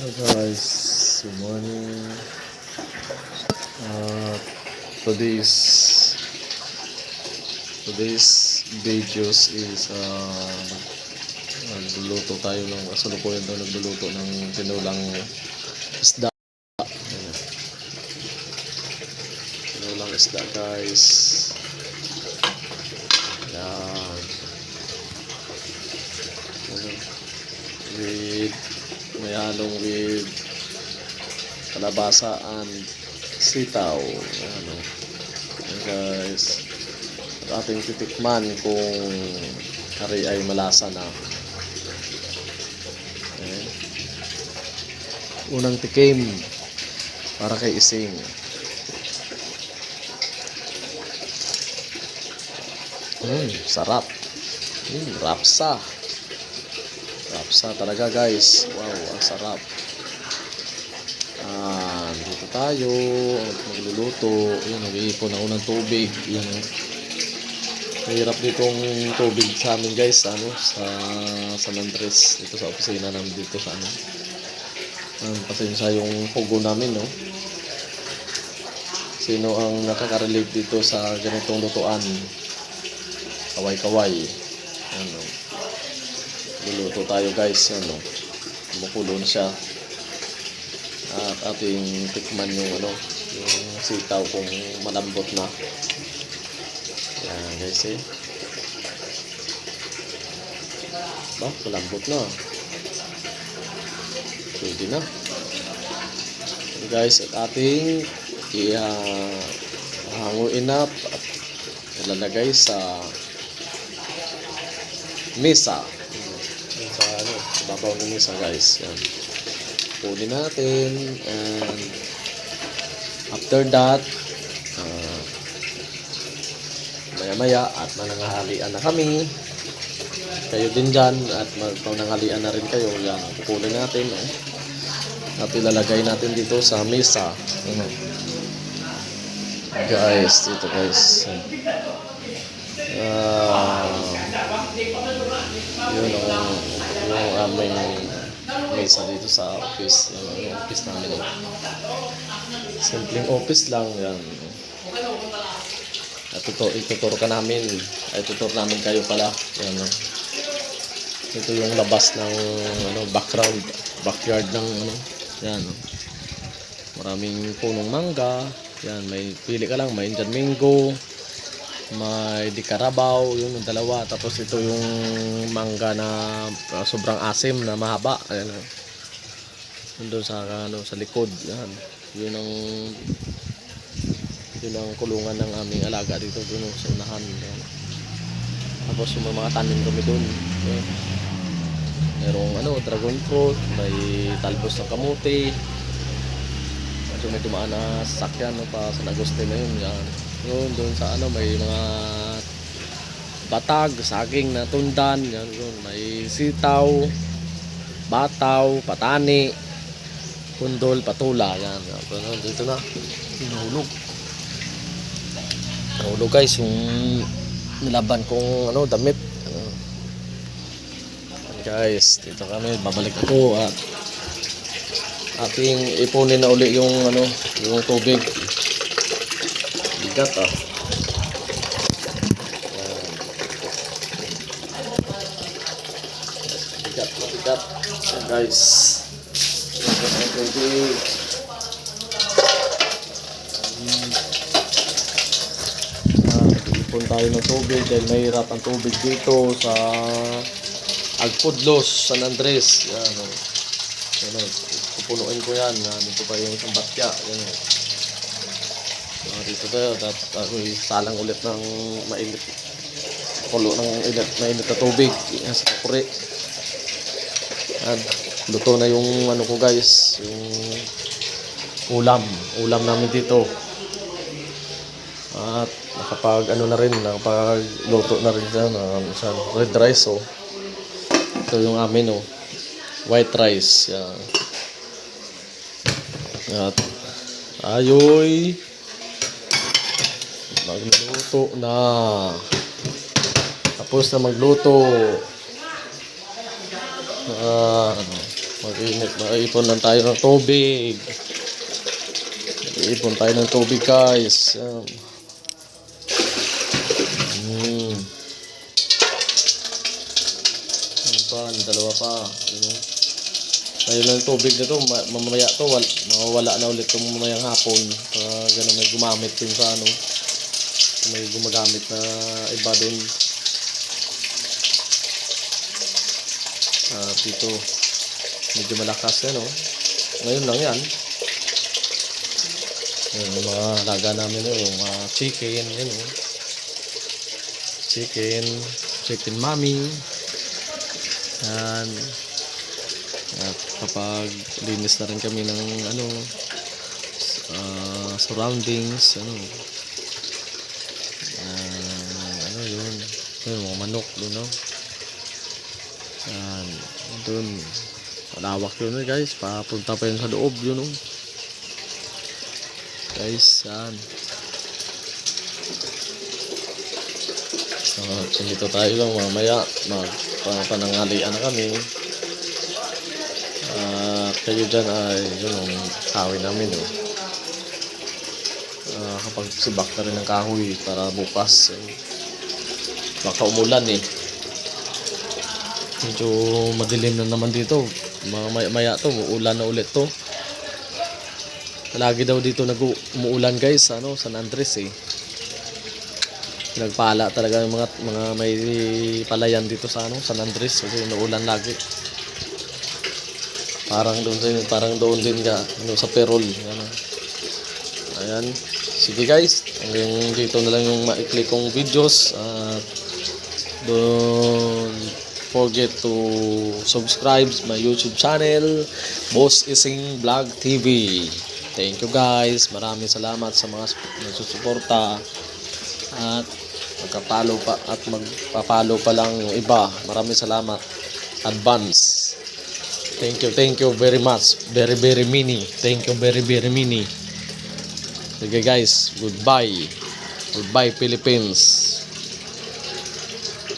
Hello guys, good morning. Uh, today's today's videos is uh, nagluluto tayo ng kasalukuyan daw nagluluto ng tinulang isda. Tinulang isda guys. Yan. With may halong with kalabasa and sitaw. Ano. Ayan guys. At ating titikman kung hari ay malasa na. Ayan. Unang tikim para kay Ising. Mm, sarap. Mm, rapsa. Rapsa talaga guys. Wow, ang sarap. Ah, dito tayo. Magluluto. Yan, nag-iipon ako ng tubig. Yan. oh. Mahirap ditong tubig sa amin guys. Ano, sa San Andres. Dito sa opisina namin dito sa ano. Um, pasensya yung hugo namin, no? Sino ang nakaka-relate dito sa ganitong lutuan? Kaway-kaway. Ano. Luluto tayo guys. Ano. Kumukulo na siya. At ating tikman yung ano, yung sitaw kung malambot na. Yan guys eh. Ba, malambot na. Pwede na. Yan, guys, at ating ihanguin na at ilalagay sa mesa. Yan, sa ano, sa babaw ng mesa guys. Yan. Kunin natin and after that ah, maya maya at mananghalian na kami kayo din dyan at mananghalian na rin kayo yan kukunin natin eh. at ilalagay natin dito sa mesa Ano. guys dito guys ah yun ang yung aming mesa dito sa office yung, yung office namin. Simpleng office lang yan. At ito, ituturo ka namin. Ay tuturo namin kayo pala. Yan no. ito yung labas ng ano, background backyard ng ano yan no. maraming punong mangga. Yan may pili ka lang may Indian mango may di Carabao yun yung dalawa. Tapos ito yung mangga na uh, sobrang asim na mahaba. Ayan. Doon sa ano sa likod. Yan. Yun ang yun ang kulungan ng aming alaga dito doon sa unahan. Yan. tapos yung mga tanim kami doon yan. merong ano dragon fruit may talbos ng kamuti. Medyo may dumaan na sasakyan no, pa San Agustin na yun. Yan yun doon sa ano may mga batag saging na tundan yan yun. May sitaw bataw patani kundol patula yan yan. Dito na. Hinulog nahulog guys yung nilaban kong ano damit. Ano. Guys dito kami babalik ako at ating ipunin na uli yung ano yung tubig bigat ah Yan. bigat bigat Yan, guys bigat ipon tayo ng tubig dahil mahirap ang tubig dito sa Agpudlos, San Andres. Yan, oh. Yan, oh. Pupunuin ko yan. Ah, dito pa yung isang batya. Yan, oh. Dito tayo. At ako'y salang ulit ng mainit. Kulo ng init, mainit na tubig. Sa kukuri. Yan. Luto na yung ano ko guys. Yung ulam. Ulam namin dito. At nakapag ano na rin, nakapag luto na rin siya na sa red rice oh. Ito yung amin oh. White rice. Yan. At ayoy magluto na. Tapos na magluto. Ah, ano, Mag-init. Mag-ipon lang tayo ng tubig. Mag-ipon tayo ng tubig guys. Yan. Hmm. Ano Dalawa pa. Ano? Ayun lang tubig na to. Ma- mamaya to. Wal mawawala na ulit itong mamayang hapon. Uh, ganun may gumamit dun sa ano. May gumagamit na iba dun. At dito, medyo malakas yan, oh. Ngayon lang yan. Yan, yung mga laga namin, oh, yung mga chicken, yan, oh. Chicken, chicken mommy. Yan. At kapag linis na rin kami ng, ano, ah, surroundings, ano, ah, ano yun, yun, mga manok, yun, no? Yan. Doon. Malawak yun eh guys. Papunta pa yun sa loob yun oh. Guys, yan. So, dito tayo lang mamaya. Magpanangalian na kami. At kayo dyan ay yun ang kahoy namin oh. Ah, kapag sibak na rin ng kahoy para bukas. eh, baka umulan eh. Medyo madilim na naman dito. Maya, maya to uulan na ulit to. Lagi daw dito nag umuulan guys ano San Andres eh. Nagpala talaga yung mga mga may palayan dito sa ano San Andres kasi nauulan lagi. Parang doon din parang doon din ka ano sa Perol ano. Ayan. Sige guys hanggang dito na lang yung maikli kong videos at don't forget to subscribe my YouTube channel, Boss Ising Vlog TV. Thank you guys. Maraming salamat sa mga nagsusuporta at magka-follow pa at magpa-follow pa lang iba. Maraming salamat. Advance. Thank you, thank you very much. Very, very mini. Thank you very, very mini. Sige guys, goodbye. Goodbye Philippines.